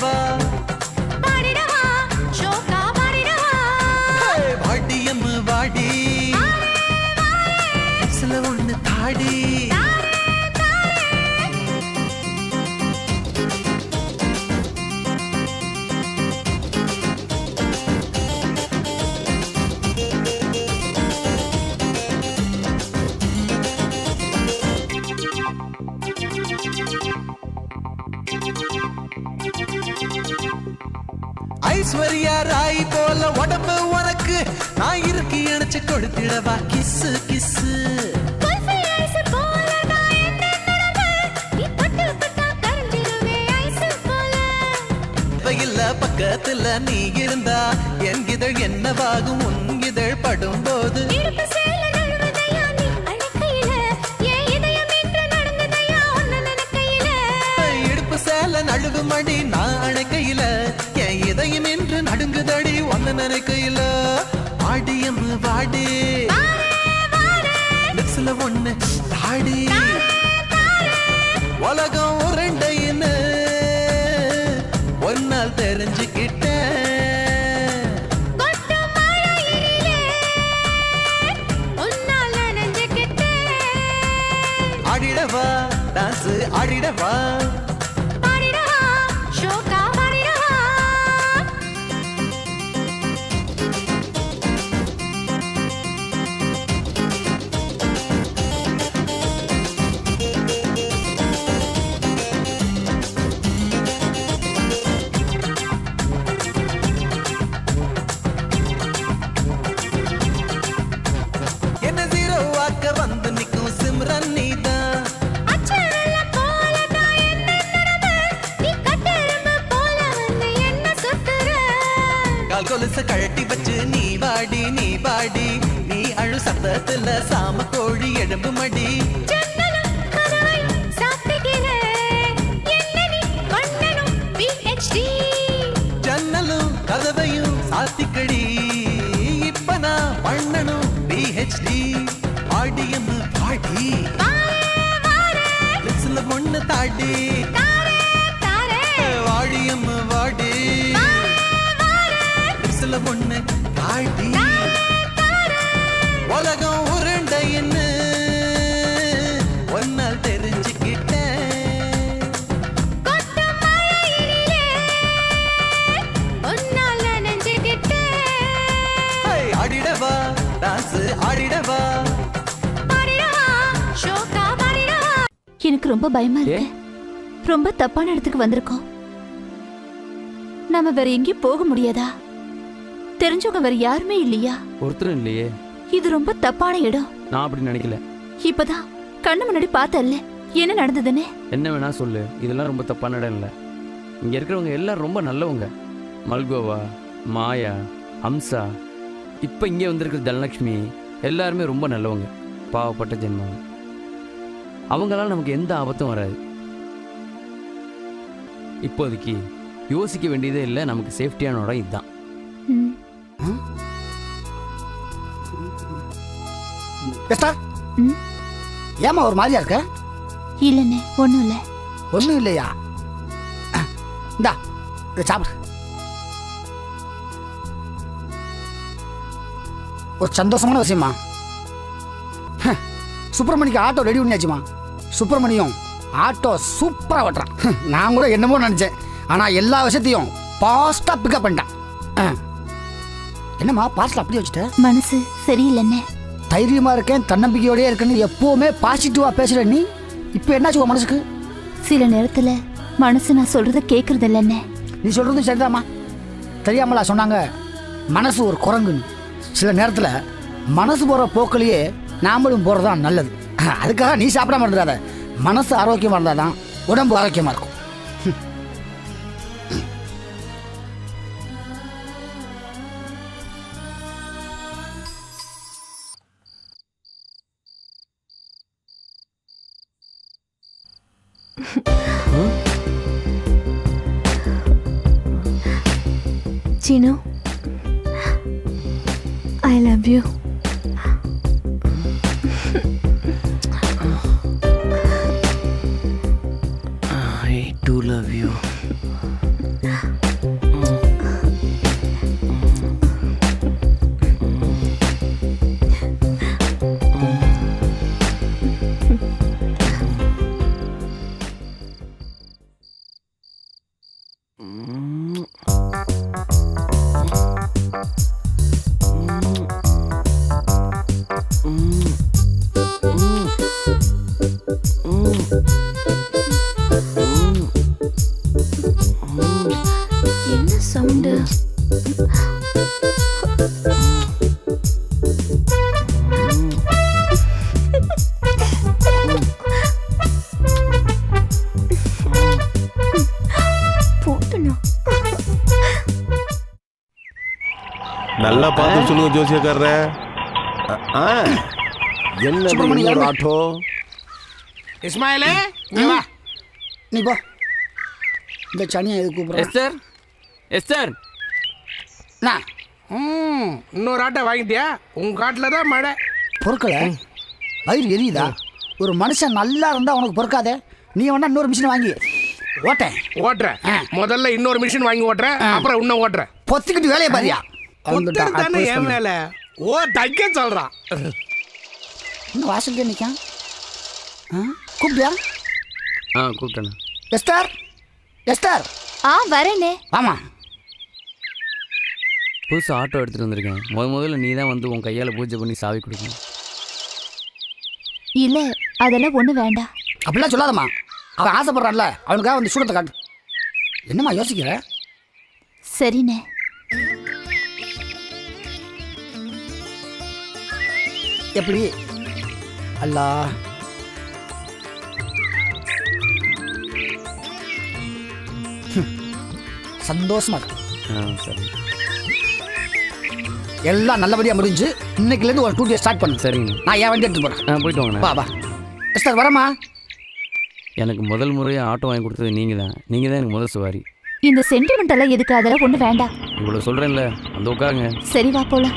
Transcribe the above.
never Aishwarya Rai போல உடம்பு உனக்கு. நான் இருக்கு இணைச்சு கொடுத்திடவா? கிஸ்ஸு கிஸ்ஸு நான் வெயில்ல பக்கத்துல நீ இருந்தா. என் இதழ் என்னவாகும்? உன் இதழ் படும்போது. இடுப்பு சேல நழுவுதையா நீ ஒன்னு நினைக்கையில வாடியம் வாடி. லிப்ஸ்ல ஒண்ணு தாடி. உலகம் உருண்டைன்னு ஒன்னால் தெரிஞ்சுக்கிட்டேன் கொட்டு மழையிலே உன்னால் நனைஞ்சுக்கிட்டேன் ஆடிடவா டான்ஸ் ஆடிடவா. கொலுச கழட்டி வச்சு நீ வாடி நீ பாடி நீ அழு சத்தத்துல சாம கோழி எலும்பு மடி. ஜன்னலும் கதவையும் சாத்திக்கடி. இப்ப நான் பண்ணணும் பிஹெச்டி ஆடியம் பாடி பொண்ணு தாடி. எனக்கு ரொம்ப பயமா இருக்கு. ரொம்ப தப்பான இடத்துக்கு வந்திருக்கோம். நாம வேற எங்கேயும் போக முடியாதா? தெரிஞ்சவங்க வேற யாருமே இல்லையா? ஒருத்தரும் இல்லையே. இது ரொம்ப தப்பான இடம். நான் அப்படி நினைக்கல. இப்பதான் கண்ணு முன்னாடி பார்த்தல்ல. என்ன நடந்ததுன்னு? என்ன வேணா சொல்லு. இதெல்லாம் ரொம்ப தப்பான இடம் இல்லை. இங்கே இருக்கிறவங்க எல்லாரும் ரொம்ப நல்லவங்க. மல்கோவா மாயா ஹம்சா. இப்போ இங்கே வந்திருக்கிற தனலக்ஷ்மி எல்லாருமே ரொம்ப நல்லவங்க. பாவப்பட்ட ஜென்மம். அவங்களால நமக்கு எந்த ஆபத்தும் வராது. இப்போதைக்கு யோசிக்க வேண்டியதே இல்லை நமக்கு சேஃப்டியான இடம் இதுதான். எஸ்டா. ஏமா ஒரு மாதிரியா இருக்க? இல்லைண்ணே ஒண்ணும் இல்ல. ஒன்றும் இல்லையா? இந்தா இதை சாப்பிடு. ஒரு சந்தோஷமான விஷயமா? ஹ, சுப்பிரமணிக்கு ஆட்டோ ரெடி பண்ணியாச்சுமா? சுப்பிரமணியம் ஆட்டோ சூப்பராக ஓட்டுறான் நான் கூட என்னமோ நினச்சேன். ஆனால் எல்லா விஷயத்தையும் ஃபாஸ்ட்டாக பிக்கப் பண்ணிட்டான். என்னம்மா பார்சல் அப்படியே வச்சுட்ட? மனசு சரியில்லைண்ணே தைரியமாக இருக்கேன் தன்னம்பிக்கையோடயே இருக்கேன்னு எப்போவுமே பாசிட்டிவாக பேசுகிற நீ இப்போ என்னாச்சு உன் மனசுக்கு? சில நேரத்துல மனசு நான் சொல்றத கேக்குறது இல்லைண்ணே நீ சொல்றது சரிதாம்மா. தெரியாமலா சொன்னாங்க மனசு ஒரு குரங்குன்னு. சில நேரத்தில் மனசு போகிற போக்கிலேயே நாமளும் போகிறது தான் நல்லது. அதுக்காக நீ சாப்பிடாம இருந்துடாத. மனசு ஆரோக்கியமாக இருந்தால் தான் உடம்பு ஆரோக்கியமாக இருக்கும். சீனோ ஐ லவ் யூ Mm. நல்லா பார்த்து சொல்லுங்க ஜோசியக்காரர. ஆ என்ன சுப்பிரமணி, இன்னொரு யாருமே? ஆட்டோ? இஸ்மாயிலே இங்க வா. நீ போ. இந்த சனியை எது கூப்பிட்றேன் எஸ்டர் எஸ்டர் நான் ம் இன்னொரு ஆட்டை வாங்கிட்டியா? உங்க காட்டில் தான் மழை. பொறுக்கல? வயிறு எரியுதா? ஒரு மனுஷன் நல்லா இருந்தா உனக்கு பொறுக்காதே. நீ வேணா இன்னொரு மிஷின் வாங்கி ஓட்டேன். ஓட்டுறேன் ஆ. முதல்ல இன்னொரு மிஷின் வாங்கி ஓட்டுறேன் அப்புறம் இன்னும் ஓட்டுறேன் பொத்திக்கிட்டு வேலையை பாரியா. புத்தர் தானே என் மேல? ஓ தைக்க சொல்றான் இன்னும் வாசல்கே நிற்கான் ஆ கூப்பிட்டியா? ஆ கூப்பிட்டேண்ணா. எஸ்டர் எஸ்டர் ஆ வரேனே. ஆமாம் புதுசு ஆட்டோ எடுத்துகிட்டு வந்திருக்கேன். முத முதல்ல நீ தான் வந்து உன் கையால் பூஜை பண்ணி சாவி கொடுக்கணும். இல்ல அதெல்லாம் ஒண்ணு வேண்டாம். அப்படிலாம் சொல்லாதம்மா. அவன் ஆசைப்படுறான்ல. அவனுக்காக வந்து சூடத்தை காட்டு. என்னம்மா யோசிக்கிற? சரிண்ணே. எப்படி? அல்லா. சந்தோஷமா இருக்கு. ஆ சரி. எல்லாம் நல்லபடியாக முடிஞ்சு இன்னைக்குலேருந்து ஒரு டூ ஸ்டார்ட் பண்ணு. சரிங்க. நான் என் வண்டி எடுத்து போகிறேன் போயிட்டு வாங்கண்ணா வா வா. எஸ்டர் வரமா எனக்கு முதல் முறையாக ஆட்டோ வாங்கி கொடுத்தது நீங்கள் தான் நீங்கள் தான் எனக்கு முதல் சவாரி. இந்த சென்டிமெண்ட் எல்லாம் எதுக்கு அதெல்லாம் ஒண்ணு வேண்டாம். இவ்வளோ சொல்கிறேன்ல அந்த உட்காருங்க. சரி வா போலாம்.